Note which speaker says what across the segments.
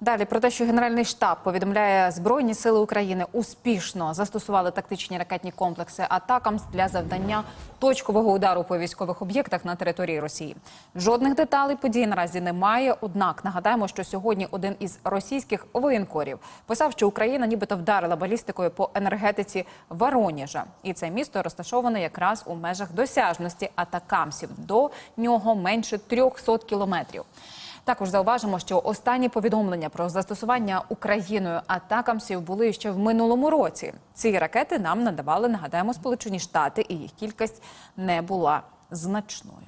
Speaker 1: Далі про те, що Генеральний штаб повідомляє Збройні сили України успішно застосували тактичні ракетні комплекси атакамс для завдання точкового удару по військових об'єктах на території Росії. Жодних деталей подій наразі немає. Однак нагадаємо, що сьогодні один із російських воєнкорів писав, що Україна нібито вдарила балістикою по енергетиці Вороніжа, і це місто розташоване якраз у межах досяжності атакамсів. До нього менше 300 кілометрів. Також зауважимо, що останні повідомлення про застосування Україною атакамсів були ще в минулому році. Ці ракети нам надавали, нагадаємо, Сполучені Штати, і їх кількість не була значною.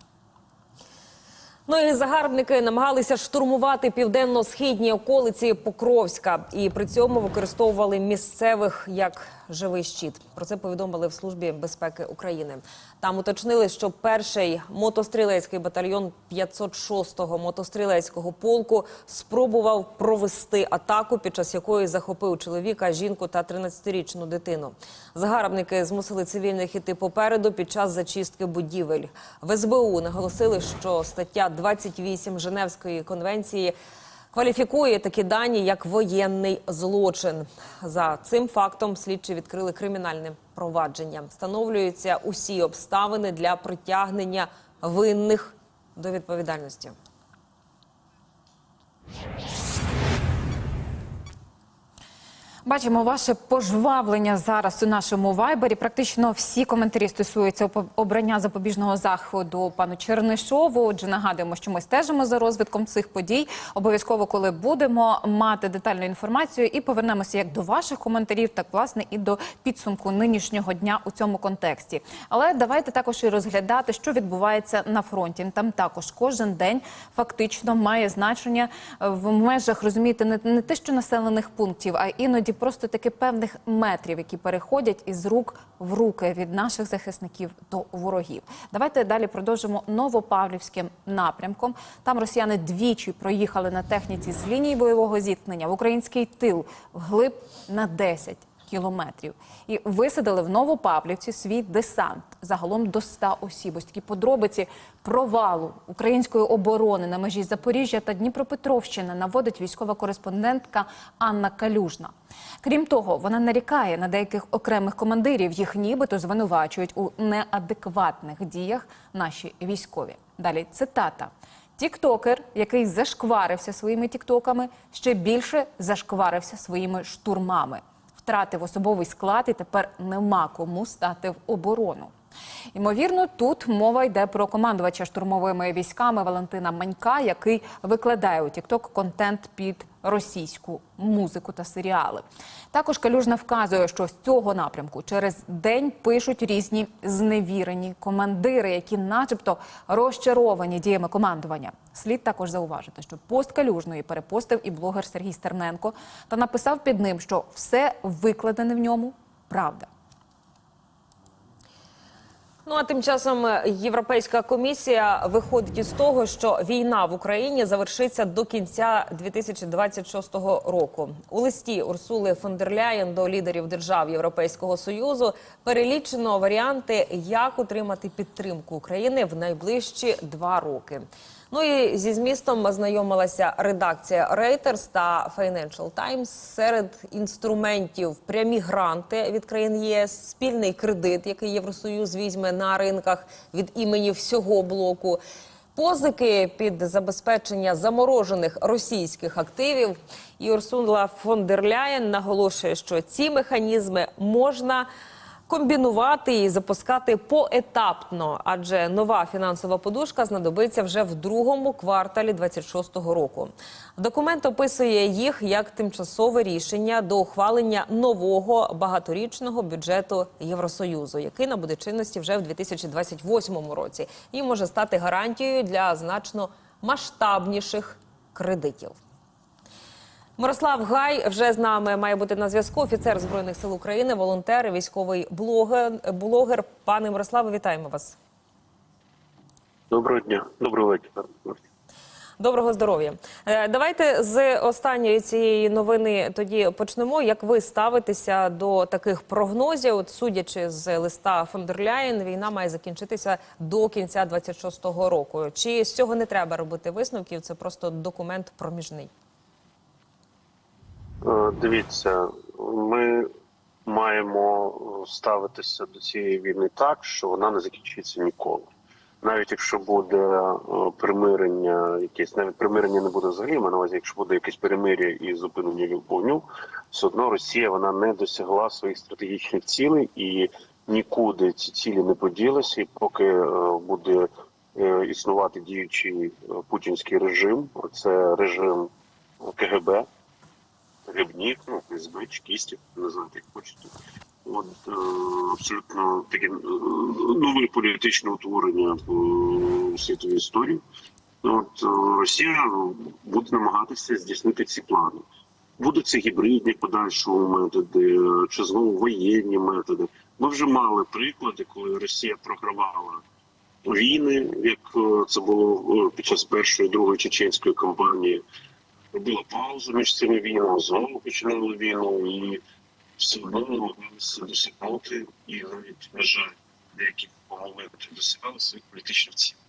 Speaker 2: Ну і загарбники намагалися штурмувати південно-східні околиці Покровська і при цьому використовували місцевих як живий щит. Про це повідомили в службі безпеки України. Там уточнили, що перший мотострілецький батальйон 506-го мотострілецького полку спробував провести атаку, під час якої захопив чоловіка, жінку та 13-річну дитину. Загарбники змусили цивільних іти попереду під час зачистки будівель. В СБУ наголосили, що стаття 28 Женевської конвенції кваліфікує такі дані як воєнний злочин. За цим фактом слідчі відкрили кримінальне провадження. Встановлюються усі обставини для притягнення винних до відповідальності.
Speaker 1: Бачимо ваше пожвавлення зараз у нашому вайбері. Практично всі коментарі стосуються обрання запобіжного заходу пану Чернишову. Отже, нагадуємо, що ми стежимо за розвитком цих подій. Обов'язково, коли будемо мати детальну інформацію, і повернемося як до ваших коментарів, так власне і до підсумку нинішнього дня у цьому контексті. Але давайте також і розглядати, що відбувається на фронті. Там також кожен день фактично має значення в межах розумієте, не, не те, що населених пунктів, а іноді просто таки певних метрів, які переходять із рук в руки від наших захисників до ворогів. Давайте далі продовжимо Новопавлівським напрямком. Там росіяни двічі проїхали на техніці з лінії бойового зіткнення в український тил вглиб на 10 кілометрів і висадили в Новопавлівці свій десант загалом до 100 осіб. Ось такі подробиці провалу української оборони на межі Запоріжжя та Дніпропетровщини наводить військова кореспондентка Анна Калюжна. Крім того, вона нарікає на деяких окремих командирів. Їх нібито звинувачують у неадекватних діях наші військові. Далі цитата. Тіктокер, який зашкварився своїми тіктоками, ще більше зашкварився своїми штурмами втратив особовий склад і тепер нема кому стати в оборону. Ймовірно, тут мова йде про командувача штурмовими військами Валентина Манька, який викладає у TikTok контент під російську музику та серіали. Також Калюжна вказує, що з цього напрямку через день пишуть різні зневірені командири, які, начебто, розчаровані діями командування. Слід також зауважити, що пост Калюжної перепостив і блогер Сергій Стерненко та написав під ним, що все викладене в ньому правда.
Speaker 2: Ну а тим часом е, Європейська комісія виходить із того, що війна в Україні завершиться до кінця 2026 року. У листі Урсули фон дер Ляєн до лідерів держав Європейського союзу перелічено варіанти, як отримати підтримку України в найближчі два роки. Ну і зі змістом ознайомилася редакція Reuters та Financial Times. Серед інструментів прямі гранти від країн ЄС, спільний кредит, який Євросоюз візьме на ринках від імені всього блоку. Позики під забезпечення заморожених російських активів і Урсула фон дер Ляєн наголошує, що ці механізми можна комбінувати і запускати поетапно, адже нова фінансова подушка знадобиться вже в другому кварталі 26-го року. Документ описує їх як тимчасове рішення до ухвалення нового багаторічного бюджету Євросоюзу, який набуде чинності вже в 2028 році, і може стати гарантією для значно масштабніших кредитів. Мирослав Гай вже з нами має бути на зв'язку. Офіцер збройних сил України, волонтер, військовий блогер. блогер. Пане Мирославе, вітаємо вас.
Speaker 3: Доброго дня, доброго вечора.
Speaker 2: Доброго здоров'я. Е, Давайте з останньої цієї новини тоді почнемо. Як ви ставитеся до таких прогнозів? От судячи з листа фон дер Ляєн, війна має закінчитися до кінця 26-го року. Чи з цього не треба робити висновків? Це просто документ проміжний.
Speaker 3: Е, Дивіться, ми маємо ставитися до цієї війни так, що вона не закінчиться ніколи. Навіть якщо буде е, примирення, якесь навіть примирення не буде взагалі, на увазі, якщо буде якесь перемир'я і зупинення вогню, все одно Росія вона не досягла своїх стратегічних цілей і нікуди ці цілі не поділися. І поки е, буде е, існувати діючий е, путінський режим, це режим КГБ, грибнів, ну, СБ, чекістів, називайте як хочете. От е, абсолютно таке е, нове політичне утворення в світовій історії. От е, Росія буде намагатися здійснити ці плани. Будуть це гібридні подальшого методи, е, чи знову воєнні методи. Ми вже мали приклади, коли Росія програвала війни, як е, це було е, під час першої другої чеченської кампанії робила паузу між цими війнами, знову починали війну і все одно намагалися досягнути і навіть, на жаль, деякі помилки досягали своїх політичних цілей.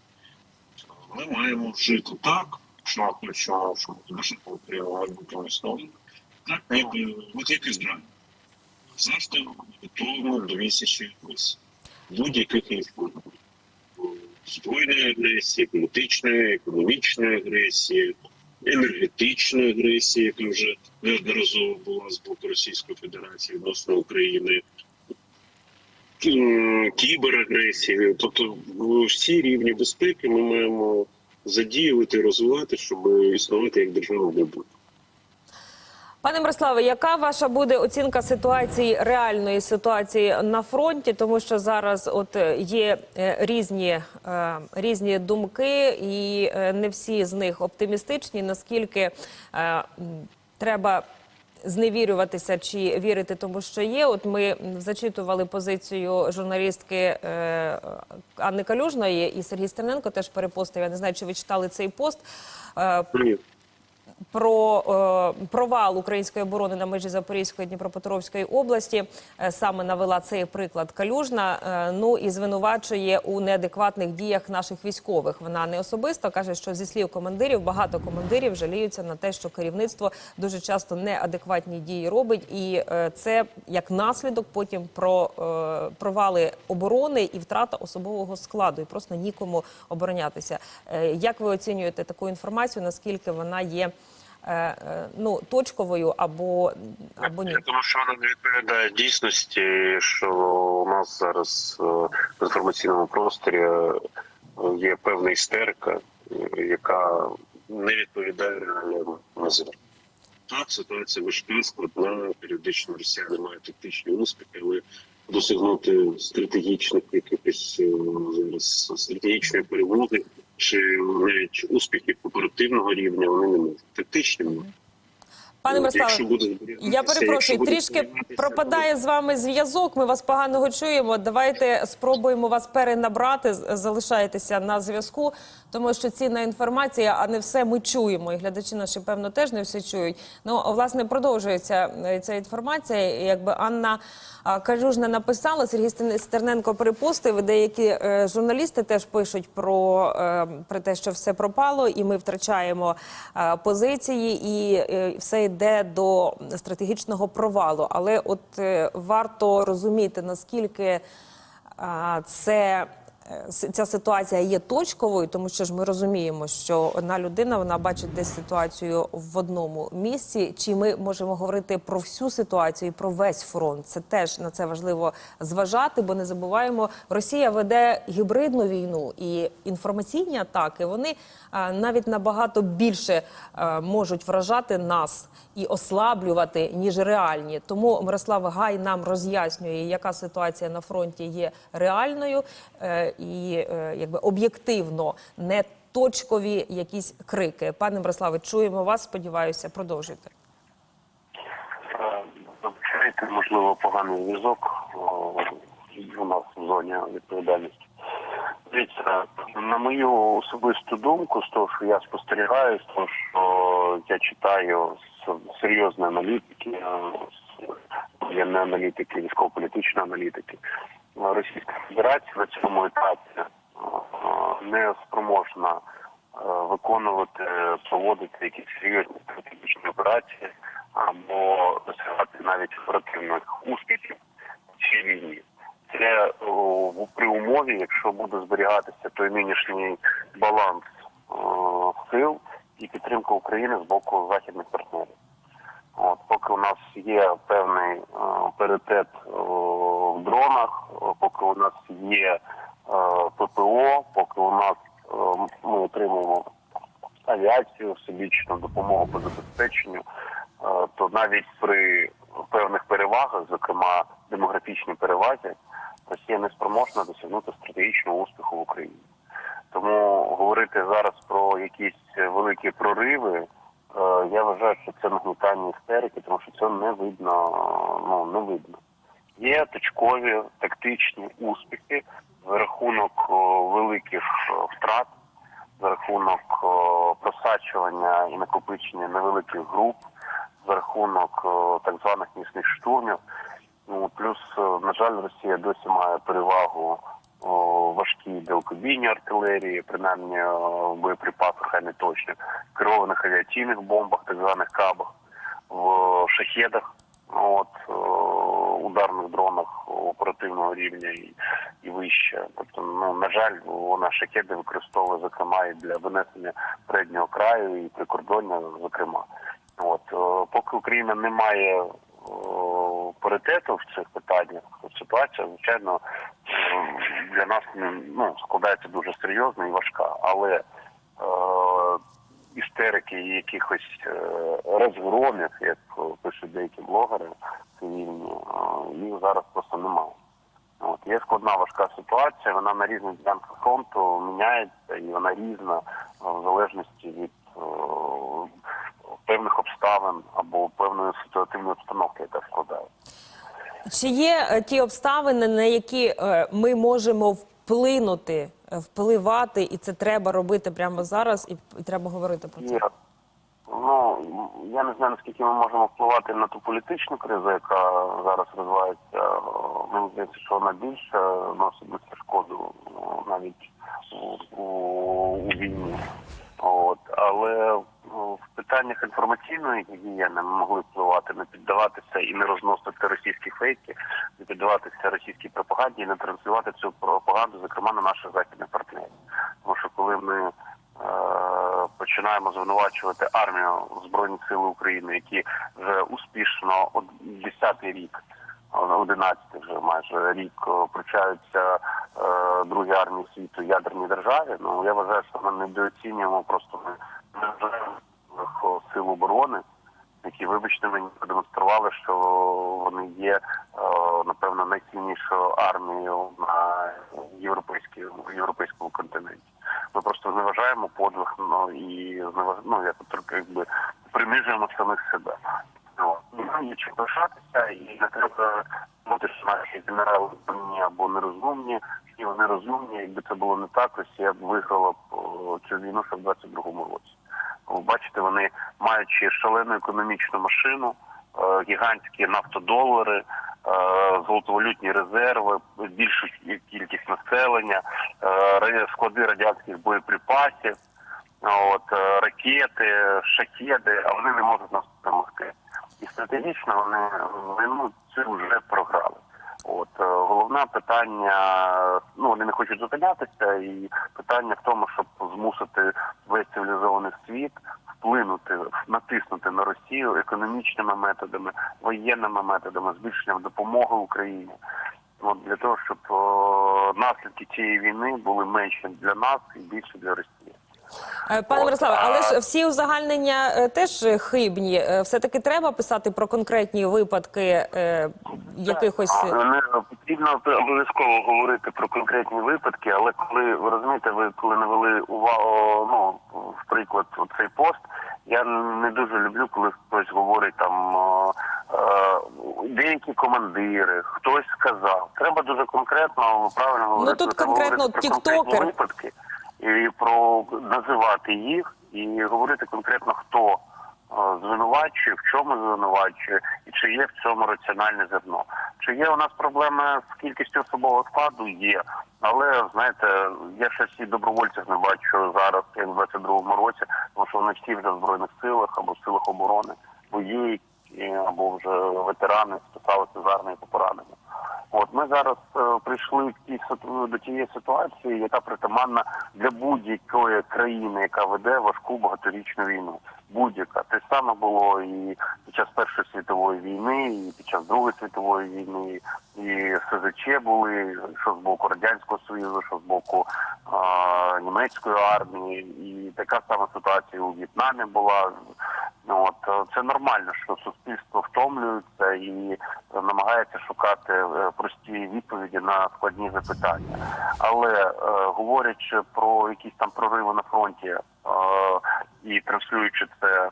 Speaker 3: Ми маємо жити так, що ми хочемо, щоб наша майбутньому так ніби як Ізраїль. Завжди готовимо до відсічі якось будь-яких форм. Збройної агресії, політичної, економічної агресії, енергетичної агресії, яка вже неодноразово була з боку Російської Федерації відносно України, кі- кіберагресії. Тобто всі рівні безпеки ми маємо задіювати, і розвивати, щоб існувати як держава майбутньому.
Speaker 2: Пане Мирославе, яка ваша буде оцінка ситуації реальної ситуації на фронті? Тому що зараз от е, є е, різні, е, різні думки, і не всі з них оптимістичні. Наскільки треба зневірюватися чи вірити тому, що є? От ми зачитували позицію журналістки Анни Калюжної і Сергій Стерненко теж перепостив. Я не знаю, чи ви читали цей пост.
Speaker 3: Ні.
Speaker 2: Про е, провал української оборони на межі Запорізької Дніпропетровської області е, саме навела цей приклад Калюжна. Е, ну і звинувачує у неадекватних діях наших військових. Вона не особисто каже, що зі слів командирів багато командирів жаліються на те, що керівництво дуже часто неадекватні дії робить, і е, це як наслідок потім про е, провали оборони і втрата особового складу, і просто нікому оборонятися. Е, як ви оцінюєте таку інформацію? Наскільки вона є? Е, е, ну точковою або або ні.
Speaker 3: Я думаю, що вона не відповідає дійсності, що у нас зараз е, в інформаційному просторі є певна істерика, яка не відповідає реальним назирам. Так, ситуація важка, складна, періодично росіяни мають тактичні успіхи, але досягнути стратегічних якихось зараз стратегічної перемоги чи навіть успіхів оперативного рівня вони не можуть. Тактичні.
Speaker 2: Пане Мирославе, я перепрошую, трішки пропадає з вами зв'язок. Ми вас поганого чуємо. Давайте спробуємо вас перенабрати. Залишайтеся на зв'язку, тому що цінна інформація, а не все ми чуємо. І глядачі наші певно теж не все чують. Ну власне продовжується е, ця інформація. Якби Анна Калюжна написала, Сергій Стерненко перепостив. і Деякі е, журналісти теж пишуть про, е, про те, що все пропало, і ми втрачаємо позиції, і все йде до стратегічного провалу. Але от е, варто розуміти наскільки це. Е, Ця ситуація є точковою, тому що ж ми розуміємо, що одна людина вона бачить десь ситуацію в одному місці. Чи ми можемо говорити про всю ситуацію і про весь фронт? Це теж на це важливо зважати, бо не забуваємо, Росія веде гібридну війну і інформаційні атаки вони навіть набагато більше можуть вражати нас і ослаблювати ніж реальні. Тому Мирослав Гай нам роз'яснює, яка ситуація на фронті є реальною е, і е, якби об'єктивно не точкові якісь крики. Пане Мирославе, чуємо вас. Сподіваюся, продовжуйте.
Speaker 3: Е, Вибачайте, можливо, поганий зв'язок у нас в зоні відповідальності. Дивіться, на мою особисту думку, з того, що я спостерігаю, з того, що я читаю з аналітики, е, з- не аналітики, військово-політичної аналітики, е, Російська Федерація на цьому етапі е, не спроможна е, виконувати, проводити якісь серйозні стратегічні операції, або досягати навіть оперативних успіхів в цій війні. Це при умові, якщо буде зберігатися той нинішній баланс сил і підтримка України з боку західних партнерів. От, поки у нас є певний е, паритет е, в дронах, е, поки у нас є е, ППО, поки у нас е, ми отримуємо авіацію, всебічну допомогу по забезпеченню, е, то навіть при певних перевагах, зокрема демографічній перевазі, Росія не спроможна досягнути стратегічного успіху в Україні. Тому говорити зараз про якісь великі прориви, я вважаю, що це нагнітання істерики, тому що це не видно. Ну не видно. Є точкові тактичні успіхи за рахунок великих втрат, за рахунок просачування і накопичення невеликих груп, за рахунок так званих місних штурмів. Ну, плюс, на жаль, Росія досі має перевагу важкій далекобійній артилерії, принаймні в боєприпасах, а не точно, керованих авіаційних бомбах, так званих кабах, в шахедах, от, ударних дронах оперативного рівня і, і вище. Тобто, ну, на жаль, вона шахеди використовує, зокрема, і для винесення переднього краю і прикордоння, зокрема. От, е, поки Україна не має о, паритету в цих питаннях, ситуація, звичайно, е, для нас ну, складається дуже серйозно і важка. Але е, істерики і якихось е, розгромів, як е, пишуть деякі блогери цивільні, е, їх зараз просто немає. От є складна важка ситуація. Вона на різних ділянках фронту міняється, і вона різна в залежності від е, певних обставин або певної ситуативної обстановки, яка складається.
Speaker 2: Чи є е, ті обставини, на які е, ми можемо вплинути, е, впливати, і це треба робити прямо зараз, і, і треба говорити про це?
Speaker 3: Я не знаю наскільки ми можемо впливати на ту політичну кризу, яка зараз розвивається. Мені здається, що вона більше носить більше шкоду ну, навіть у, у, війні. От але ну, в питаннях інформаційної гігієни ми могли впливати, не піддаватися і не розносити російські фейки, не піддаватися російській пропаганді і не транслювати цю пропаганду, зокрема на наших західних партнерів. Тому що коли ми починаємо звинувачувати армію Збройні Сили України, які вже успішно от 10-й рік, 11-й вже майже рік пручаються е, другі армії світу ядерній державі. Ну я вважаю, що ми недооцінюємо просто ми сил оборони, які, вибачте, мені продемонстрували, що вони є е, напевно найсильнішою армією на європейській європейському континенті. Ми просто зневажаємо подвиг, ну і зневаж... ну, як якби принижуємо самих себе. От. Нам є чим пишатися, і не треба думати, що наші генерали розумні або нерозумні. І вони розумні, якби це було не так, Росія б виграла б цю війну ще в 22-му році. Ви бачите, вони маючи шалену економічну машину, е, гігантські нафтодолари, золотовалютні резерви, більшу кількість населення, е, склади радянських боєприпасів, от е, ракети, шахеди, а вони не можуть нас допомогти. І стратегічно вони війну цю вже програли. От е, головне питання, ну вони не хочуть зупинятися, і питання в тому, щоб змусити весь цивілізований світ вплинути, натиснути на Росію економічними методами, воєнними методами, збільшенням допомоги Україні. От для того, щоб о, наслідки цієї війни були менші для нас і більше для Росії.
Speaker 2: Е, Пане Мирославе, але ж всі узагальнення е, теж хибні. Е, Все-таки треба писати про конкретні випадки якихось.
Speaker 3: А, потрібно обов'язково говорити про конкретні випадки, але коли ви розумієте, ви коли навели увагу, ну в приклад цей пост, я не дуже люблю, коли хтось говорить там деякі командири, хтось сказав. Треба дуже конкретно, ви правильно говорите.
Speaker 2: тут
Speaker 3: треба
Speaker 2: конкретно
Speaker 3: говорити про
Speaker 2: тіктокер.
Speaker 3: випадки і про називати їх і говорити конкретно хто е, звинувачує, в чому звинувачує, і чи є в цьому раціональне зерно. Чи є у нас проблеми з кількістю особового складу? Є. Але знаєте, я щось і добровольців не бачу зараз, як в 22-му році, тому що вони всі вже в збройних силах або в силах оборони воюють, і вже ветерани списалися з армії по пораненню. От ми зараз е, прийшли в ті до тієї ситуації, яка притаманна для будь-якої країни, яка веде важку багаторічну війну. Будь-яка те саме було і під час Першої світової війни, і під час Другої світової війни, і СЗЧ були що з боку радянського союзу, що з боку а, німецької армії, і така сама ситуація у В'єтнамі була. От е, це нормально, що суспільство втомлюється і е, намагається шукати е, прості відповіді на складні запитання. Але говорячи про якісь там прориви на фронті і транслюючи це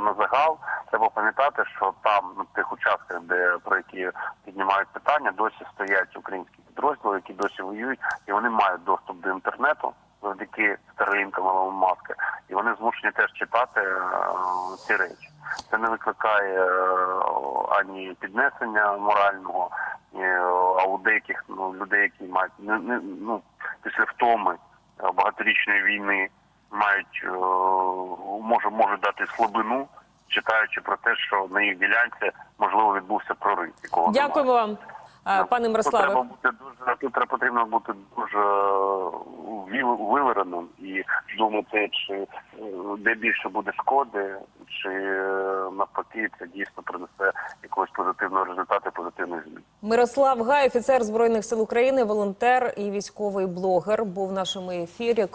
Speaker 3: на загал, треба пам'ятати, що там на тих участках, де про які піднімають питання, досі стоять українські підрозділи, які досі воюють, і вони мають доступ до інтернету завдяки Старлінкам або маски, і вони змушені теж читати е, ці речі. Це не викликає е, ані піднесення морального, е, а у деяких ну, людей, які мають не, не, ну, після втоми багаторічної війни, мають може можуть дати слабину, читаючи про те, що на їх ділянці можливо відбувся прорив. Якого немає.
Speaker 2: Вам, пане
Speaker 3: Тут треба
Speaker 2: Мирославе.
Speaker 3: бути дуже тут треба потрібно бути дуже вивереним і думати, чи е, де більше буде шкоди, чи е, навпаки це дійсно принесе якогось позитивного результату, позитивних змін.
Speaker 2: Мирослав Гай, офіцер збройних сил України, волонтер і військовий блогер, був в нашому ефірі.